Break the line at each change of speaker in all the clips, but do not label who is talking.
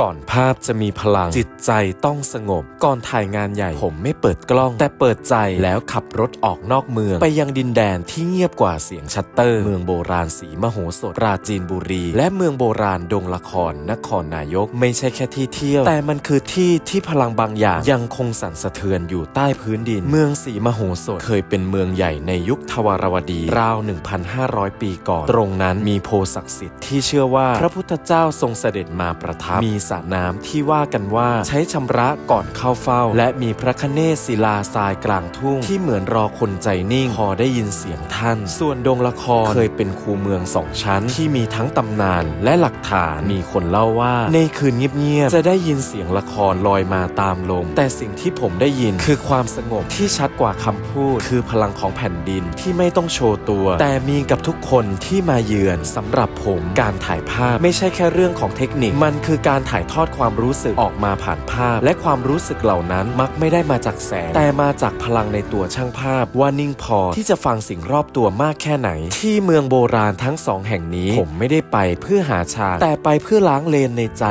ก่อนภาพจะมีพลังจิตใจต้องสงบ ก่อนถ่ายงานใหญ่ผมไม่เปิดกล้อง แต่เปิดใจแล้วขับรถออกนอกเมือง ไปยังดินแดนที่เงียบกว่าเสียงชัตเตอร์ เมืองโบราณสีมโหสถปราจีนบุรี และเมืองโบราณดงละครนครนายกไม่ใช่แค่ที่เที่ยว แต่มันคือที่ที่พลังบางอย่างยังคงสั่นสะเทือนอยู่ใต้พื้นดิน เมืองสีมโหสถเคยเป็นเมืองใหญ่ในยุคทวารวดี ราว 1,500 ปีก่อน ตรงนั้นมีโพศักดิ์สิทธิ์ที่เชื่อว่าพระพุทธเจ้าทรงเสด็จมาประทับมีสระน้ำที่ว่ากันว่าใช้ชำระก่อนเข้าเฝ้า และมีพระคเนศศิลาทรายกลางทุ่ง ที่เหมือนรอคนใจนิ่งพอได้ยินเสียงท่าน ส่วนดงละครเคยเป็นคูเมืองสองชั้น ที่มีทั้งตำนานและหลักฐานมีคนเล่าว่า ในคืนเงียบๆจะได้ยินเสียงละครลอยมาตามลมแต่สิ่งที่ผมได้ยินคือความสงบที่ชัดกว่าคำพูด คือพลังของแผ่นดินที่ไม่ต้องโชว์ตัว แต่มีกับทุกคนที่มาเยือนสำหรับผมการถ่ายภาพไม่ใช่แค่เรื่องของเทคนิคมันคือการถ่ายทอดความรู้สึกออกมาผ่านภาพ และความรู้สึกเหล่านั้นมักไม่ได้มาจากแสง แต่มาจากพลังในตัวช่างภาพว่านิ่งพอที่จะฟังสิ่งรอบตัวมากแค่ไหน ที่เมืองโบราณทั้งสองแห่งนี้ ผมไม่ได้ไปเพื่อหาฉากแต่ไปเพื่อล้างเลนในใจ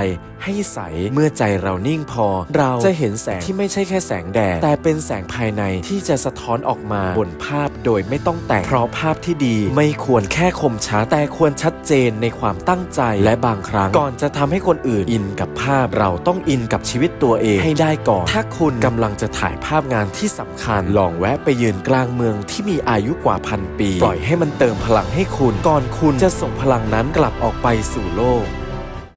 ให้ใส เมื่อใจเรานิ่งพอ เราจะเห็นแสงที่ไม่ใช่แค่แสงแดด แต่เป็นแสงภายในที่จะสะท้อนออกมาบนภาพโดยไม่ต้องแต่ง เพราะภาพที่ดีไม่ควรแค่คมชัดแต่ควรชัดเจนในความตั้งใจ และบางครั้งก่อนจะทำให้คนอื่นอินกับภาพ เราต้องอินกับชีวิตตัวเองให้ได้ก่อน ถ้าคุณกำลังจะถ่ายภาพงานที่สำคัญ ลองแวะไปยืนกลางเมืองที่มีอายุกว่าพันปี ปล่อยให้มันเติมพลังให้คุณ ก่อนคุณจะส่งพลังนั้นกลับออกไปสู่โลก